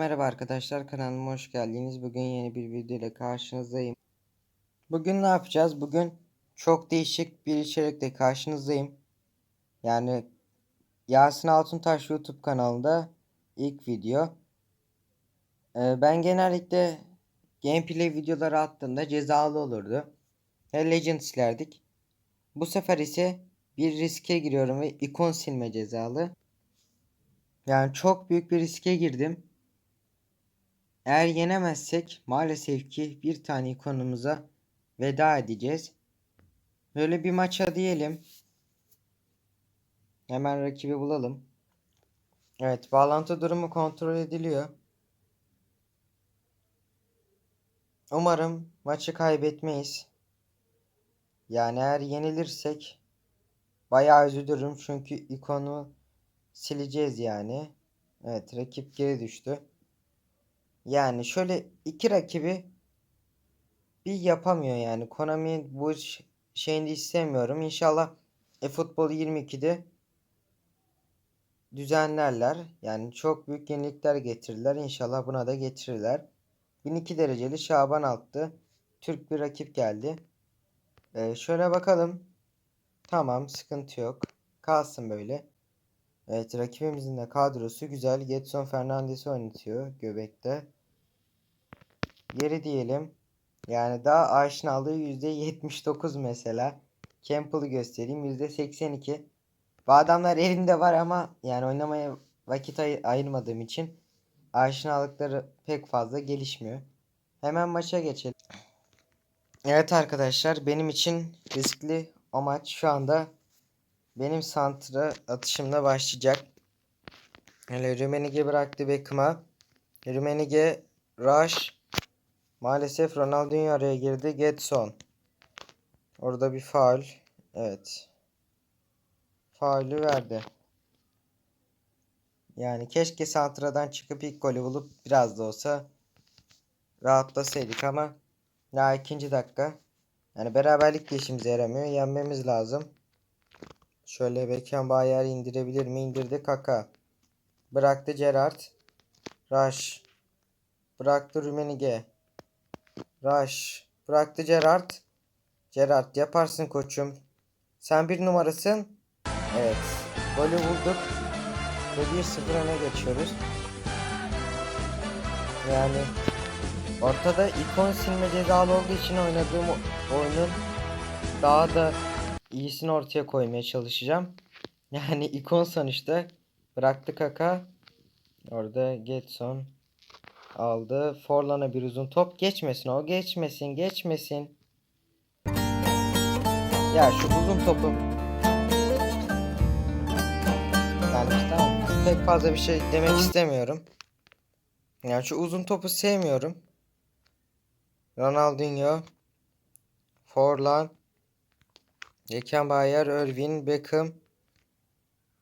Merhaba arkadaşlar kanalıma hoş geldiniz. Bugün yeni bir video ile karşınızdayım. Bugün ne yapacağız? Bugün çok değişik bir içerikle karşınızdayım. Yani Yasin Altuntaş YouTube kanalında ilk video. Ee, ben genellikle gameplay videoları attığımda cezalı olurdu. Ve Legend silerdik. Bu sefer ise bir riske giriyorum ve ikon silme cezalı. Yani çok büyük bir riske girdim. Eğer yenemezsek maalesef ki bir tane ikonumuza veda edeceğiz. Böyle bir maça diyelim. Hemen rakibi bulalım. Evet bağlantı durumu kontrol ediliyor. Umarım maçı kaybetmeyiz. Yani eğer yenilirsek bayağı üzülürüm çünkü ikonu sileceğiz yani. Evet rakip geri düştü. Yani şöyle iki rakibi bir yapamıyor yani. Konami bu şeyini istemiyorum. İnşallah eFootball 22'de düzenlerler. Yani çok büyük yenilikler getirirler. İnşallah buna da getirirler. 1002 dereceli Şaban attı. Türk bir rakip geldi. Ee, şöyle bakalım. Tamam sıkıntı yok. Kalsın böyle. Evet rakibimizin de kadrosu güzel. Getson Fernandes'i oynatıyor göbekte. Geri diyelim. Yani daha aşinalığı %79 mesela. Campbell'ı göstereyim %82. Bu adamlar elimde var ama yani oynamaya vakit ay ayırmadığım için aşinalıkları pek fazla gelişmiyor. Hemen maça geçelim. Evet arkadaşlar benim için riskli o maç şu anda benim santra atışımla başlayacak. Hele Rümenige bıraktı Beckham'a. Rümenige Rush Maalesef Ronaldinho araya girdi. Getson. Orada bir faul. Evet. Faulü verdi. Yani keşke santradan çıkıp ilk golü bulup biraz da olsa rahatlasaydık ama ya ikinci dakika. Yani beraberlik de işimize yaramıyor. Yenmemiz lazım. Şöyle Beckham Bayer indirebilir mi? İndirdi Kaka. Bıraktı Gerrard. Rush. Bıraktı Rümenige. Rush. Bıraktı Gerard. Gerard yaparsın koçum. Sen bir numarasın. Evet. Golü bulduk. Ve 1-0 öne geçiyoruz. Yani ortada ikon silme cezalı olduğu için oynadığım oyunun daha da iyisini ortaya koymaya çalışacağım. Yani ikon sonuçta bıraktı kaka. Orada Getson aldı. Forlan'a bir uzun top. Geçmesin o. Geçmesin. Geçmesin. Ya şu uzun topu yani tamam pek fazla bir şey demek istemiyorum. Yani şu uzun topu sevmiyorum. Ronaldinho Forlan Beckenbauer, Irvin, Beckham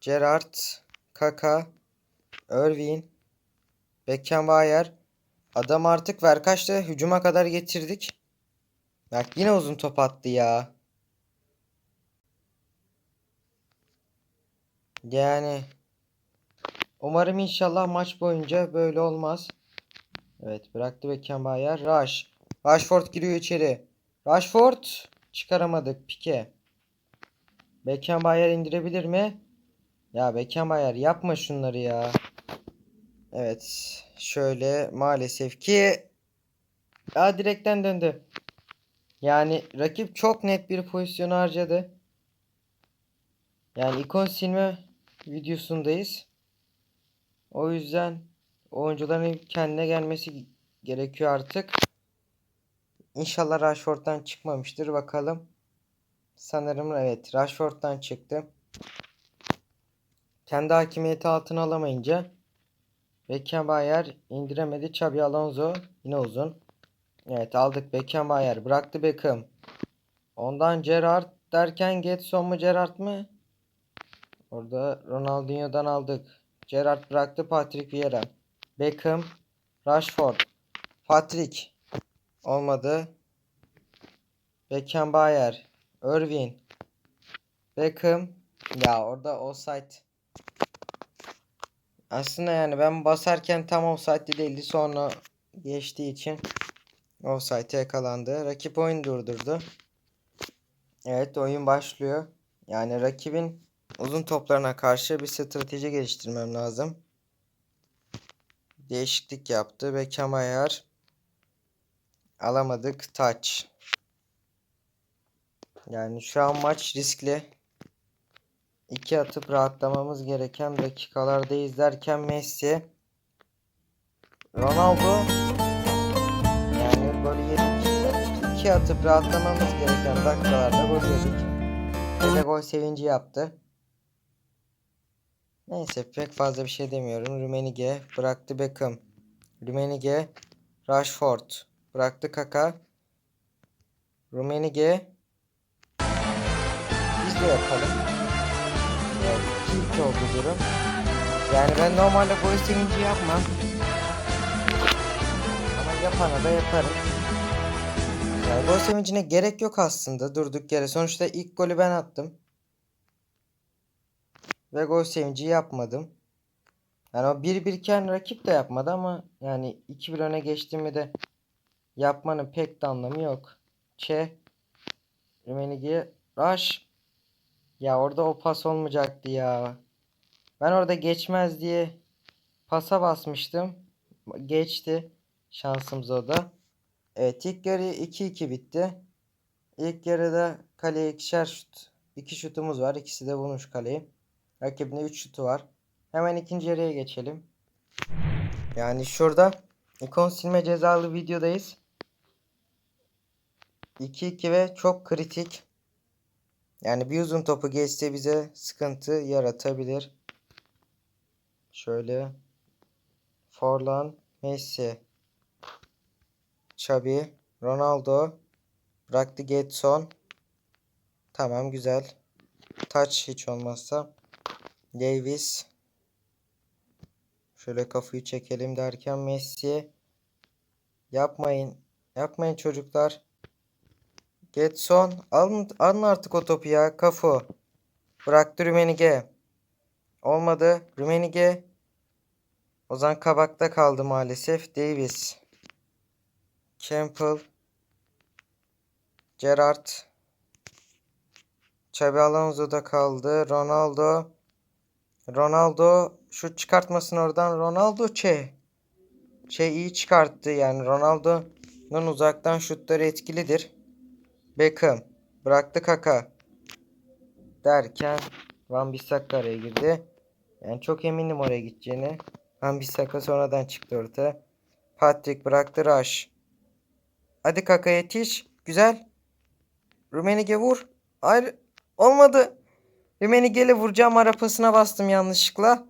Gerrard Kaka Irvin Beckenbauer Adam artık ver kaçtı. Hücuma kadar getirdik. Bak yine uzun top attı ya. Yani umarım inşallah maç boyunca böyle olmaz. Evet bıraktı Beckenbauer. Rush. Rashford giriyor içeri. Rashford çıkaramadık. Pike. Beckenbauer indirebilir mi? Ya Beckenbauer yapma şunları ya. Evet. Şöyle maalesef ki Aa direkten döndü. Yani rakip çok net bir pozisyon harcadı. Yani ikon silme videosundayız. O yüzden oyuncuların kendine gelmesi gerekiyor artık. İnşallah Rashford'dan çıkmamıştır. Bakalım. Sanırım evet Rashford'dan çıktı. Kendi hakimiyeti altına alamayınca Beckenbauer indiremedi. Xabi Alonso yine uzun. Evet aldık Beckenbauer. Bıraktı Beckham. Ondan Gerrard derken Getson mu Gerrard mı? Orada Ronaldinho'dan aldık. Gerrard bıraktı Patrick Vieira. Beckham. Rashford. Patrick. Olmadı. Beckenbauer. Irvin. Beckham. Ya orada offside Aslında yani ben basarken tam offside'de değildi. Sonra geçtiği için offside'e yakalandı. Rakip oyun durdurdu. Evet oyun başlıyor. Yani rakibin uzun toplarına karşı bir strateji geliştirmem lazım. Değişiklik yaptı. Beckham ayar. Alamadık. Touch. Yani şu an maç riskli. İki atıp rahatlamamız gereken dakikalardayız derken Messi. Ronaldo. Yani gol yedik. İki atıp rahatlamamız gereken dakikalarda gol yedik. Ve de gol sevinci yaptı. Neyse pek fazla bir şey demiyorum. Rumenige bıraktı Beckham. Rumenige Rashford bıraktı Kaka. Rumenige biz de yapalım. 2-2 oldu durum. Yani ben normalde gol sevinci yapmam. Ama yapana da yaparım. Yani gol sevincine gerek yok aslında durduk yere. Sonuçta ilk golü ben attım. Ve gol sevinci yapmadım. Yani o 1-1 iken rakip de yapmadı ama yani 2-1 öne geçtiğimi de yapmanın pek de anlamı yok. Çe Rumenigi Rush ya orada o pas olmayacaktı ya. Ben orada geçmez diye pasa basmıştım. Geçti. Şansımız o da. Evet ilk yarı 2-2 bitti. İlk yarıda kaleye ikişer şut. iki şutumuz var. İkisi de vurmuş kaleyi. Rakibinde 3 şutu var. Hemen ikinci yarıya geçelim. Yani şurada ikon silme cezalı videodayız. 2-2 ve çok kritik. Yani bir uzun topu geçse bize sıkıntı yaratabilir. Şöyle Forlan, Messi, Xabi, Ronaldo, bıraktı Getson. Tamam güzel. Touch hiç olmazsa. Davis. Şöyle kafayı çekelim derken Messi. Yapmayın. Yapmayın çocuklar. Getson. Alın, alın artık o topu ya. Kafu. Bıraktı Rümenige. Olmadı. Rümenige. Ozan kabakta kaldı maalesef. Davis. Campbell. Gerrard. Xabi Alonso'da kaldı. Ronaldo. Ronaldo şut çıkartmasın oradan. Ronaldo Çe. Çe iyi çıkarttı. Yani Ronaldo'nun uzaktan şutları etkilidir. Beckham. Bıraktı Kaka. Derken Van Bissaka araya girdi. Yani çok eminim oraya gideceğini. Van Bissaka sonradan çıktı ortaya. Patrick bıraktı Rush. Hadi Kaka yetiş. Güzel. Rumenige vur. Hayır. Olmadı. Rumenige'yle vuracağım arapasına bastım yanlışlıkla.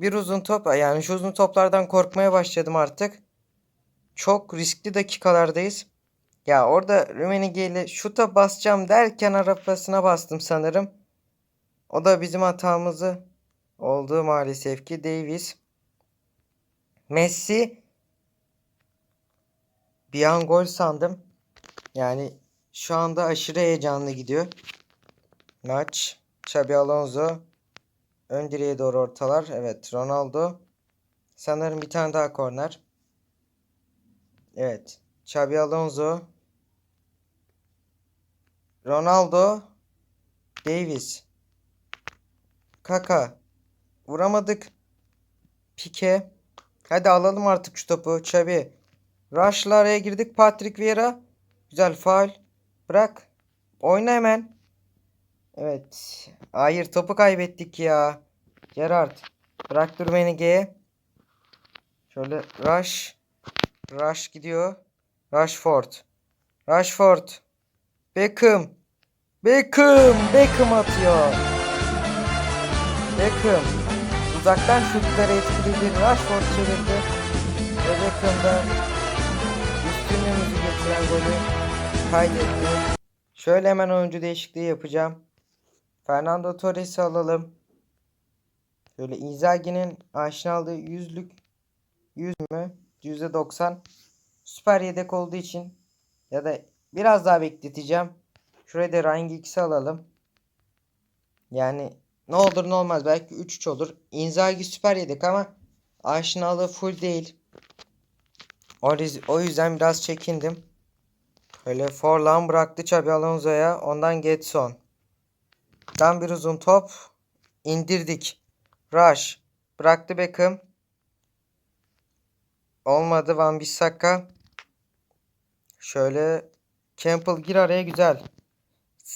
Bir uzun top. Yani şu uzun toplardan korkmaya başladım artık. Çok riskli dakikalardayız. Ya orada Rumenige ile şuta basacağım derken arapasına bastım sanırım. O da bizim hatamızı oldu maalesef ki. Davis. Messi. Bir an gol sandım. Yani şu anda aşırı heyecanlı gidiyor. Maç. Xabi Alonso. Ön direğe doğru ortalar. Evet Ronaldo. Sanırım bir tane daha korner. Evet. Xabi Alonso. Ronaldo. Davis. Kaka. Vuramadık. Pike. Hadi alalım artık şu topu. Xabi. Rush'la araya girdik. Patrick Vieira. Güzel faul. Bırak. Oyna hemen. Evet. Hayır topu kaybettik ya. Gerard. Bırak dur beni G. Şöyle Rush. Rush gidiyor. Rashford. Rashford. Beckham. Beckham. Beckham atıyor. Beckham. Uzaktan şutları etkili Rashford çevirdi. Ve üstünlüğümüzü getiren golü kaydetti. Şöyle hemen oyuncu değişikliği yapacağım. Fernando Torres'i alalım. Şöyle Inzaghi'nin aşinalığı yüzlük 100 mü? %90. Süper yedek olduğu için ya da biraz daha bekleteceğim. Şuraya da Ryan Giggs'i alalım. Yani ne olur ne olmaz belki 3-3 olur. Inzaghi süper yedik ama aşinalığı full değil. O, o yüzden biraz çekindim. Böyle Forlan bıraktı Xabi Alonso'ya. Ondan Getson. Dan bir uzun top. indirdik. Rush. Bıraktı Beckham. Olmadı Van Bissaka. Şöyle Campbell gir araya güzel.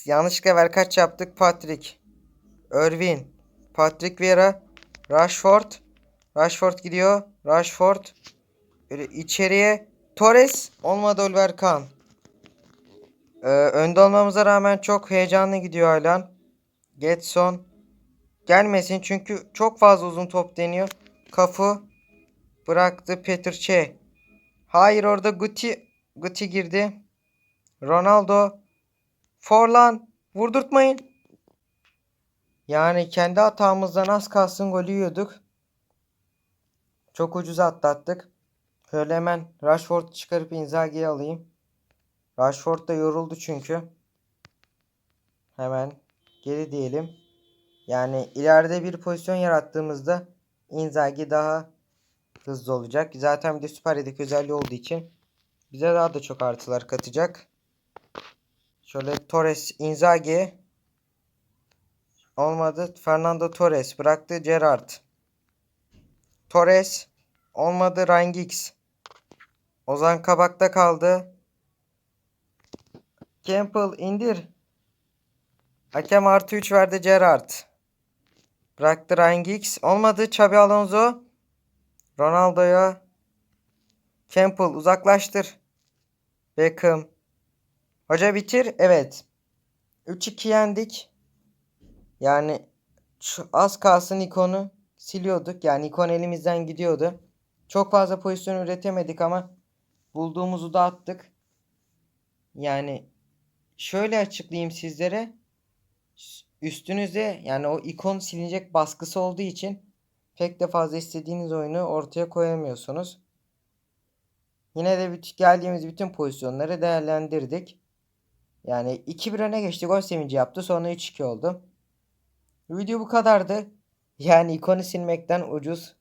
Yanlışlıkla ver kaç yaptık Patrick. Irvin. Patrick Vieira. Rashford. Rashford gidiyor. Rashford. İçeriye. Torres. Olmadı Oliver Kahn. Ee, önde olmamıza rağmen çok heyecanlı gidiyor hala. Getson. Gelmesin çünkü çok fazla uzun top deniyor. Kafu. Bıraktı Peter Che. Hayır orada Guti. Guti girdi. Ronaldo. Forlan. Vurdurtmayın. Yani kendi hatamızdan az kalsın golü yiyorduk. Çok ucuz atlattık. Şöyle hemen Rashford çıkarıp Inzaghi'yi alayım. Rashford da yoruldu çünkü. Hemen geri diyelim. Yani ileride bir pozisyon yarattığımızda Inzaghi daha hızlı olacak. Zaten bir de süper yedek özelliği olduğu için bize daha da çok artılar katacak. Şöyle Torres, Inzaghi olmadı. Fernando Torres bıraktı Gerrard. Torres olmadı. Ryan Giggs. Ozan Kabak'ta kaldı. Campbell indir. Hakem artı 3 verdi Gerrard. Bıraktı Ryan Giggs. Olmadı. Xabi Alonso. Ronaldo'ya. Campbell uzaklaştır. Beckham. Hoca bitir. Evet. 3-2 yendik. Yani az kalsın ikonu siliyorduk. Yani ikon elimizden gidiyordu. Çok fazla pozisyon üretemedik ama bulduğumuzu da attık. Yani şöyle açıklayayım sizlere. Üstünüze yani o ikon silinecek baskısı olduğu için pek de fazla istediğiniz oyunu ortaya koyamıyorsunuz. Yine de bütün, geldiğimiz bütün pozisyonları değerlendirdik. Yani 2-1 öne geçti. Gol sevinci yaptı. Sonra 3-2 oldu. Video bu kadardı. Yani ikonu silmekten ucuz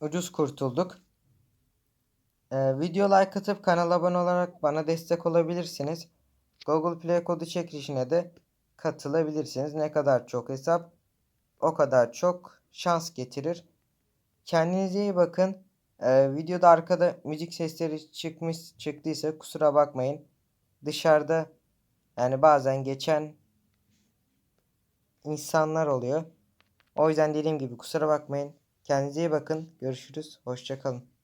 ucuz kurtulduk. Ee, video like atıp kanala abone olarak bana destek olabilirsiniz. Google Play kodu çekilişine de katılabilirsiniz. Ne kadar çok hesap o kadar çok şans getirir. Kendinize iyi bakın. Ee, videoda arkada müzik sesleri çıkmış çıktıysa kusura bakmayın. Dışarıda yani bazen geçen insanlar oluyor. O yüzden dediğim gibi kusura bakmayın. Kendinize iyi bakın. Görüşürüz. Hoşçakalın.